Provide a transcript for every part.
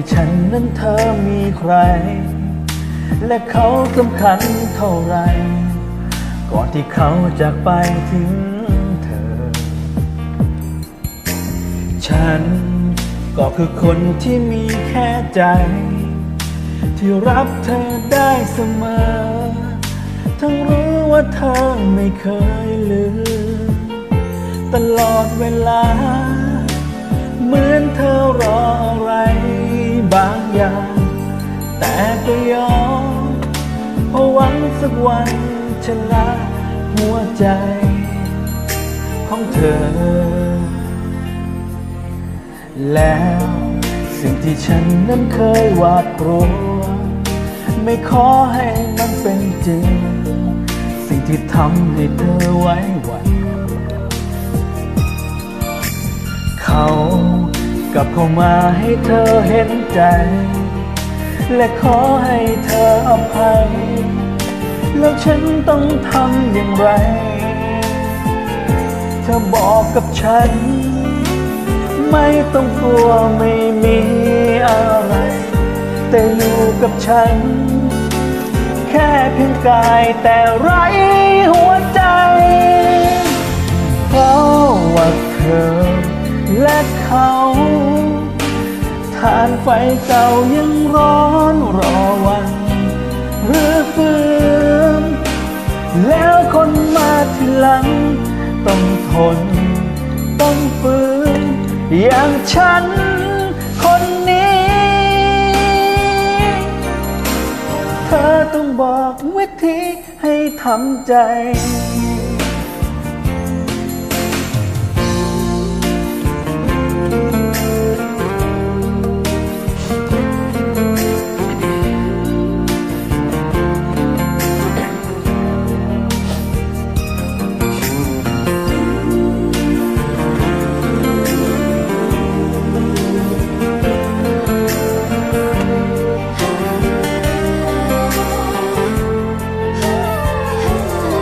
มีฉันนั้นเธอมีใคร และเขาสำคัญเท่าไร ก่อนที่เขาจากไปทิ้งเธอ ฉันก็คือคนที่มีแค่ใจ ที่รับเธอได้เสมอ ทั้งรู้ว่าเธอไม่เคยลืมตลอดเวลา วันชนะหัวใจ ของเธอ แล้วสิ่งที่ฉันนั้นเคยหวาดกลัว ไม่ขอให้มันเป็นจริง สิ่งที่ทำให้เธอไว้หวันเขากลับเข้ามาให้เธอเห็นใจ และขอให้เธออภัย แล้วฉันต้องทำอย่างไร เธอบอกกับฉัน ไม่ต้องกลัวไม่มีอะไร แต่อยู่กับฉัน แค่เพียงกายแต่ไรหัวใจ เพราะว่าเธอและเขาทานไฟเก่ายังร้อนรอวัน คนมาทีหลัง ต้องทน ต้องฝืน อย่างฉันคนนี้ เธอต้องบอกวิธีให้ทำใจ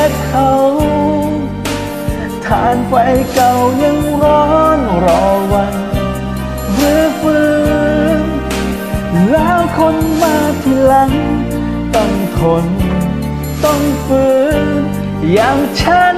และเขาทานไฟเก่ายังร้อนรอวันหรือฟื้นแล้วคนมาทีหลัง ต้องทน ต้องฟื้นอย่างฉัน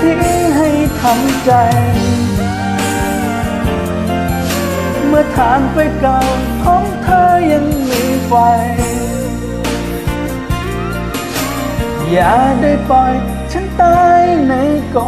ทิ้งให้ทำใจ เมื่อฐานไปเก่าของเธอยังมีไฟ อย่าได้ปล่อยฉันตายในกอง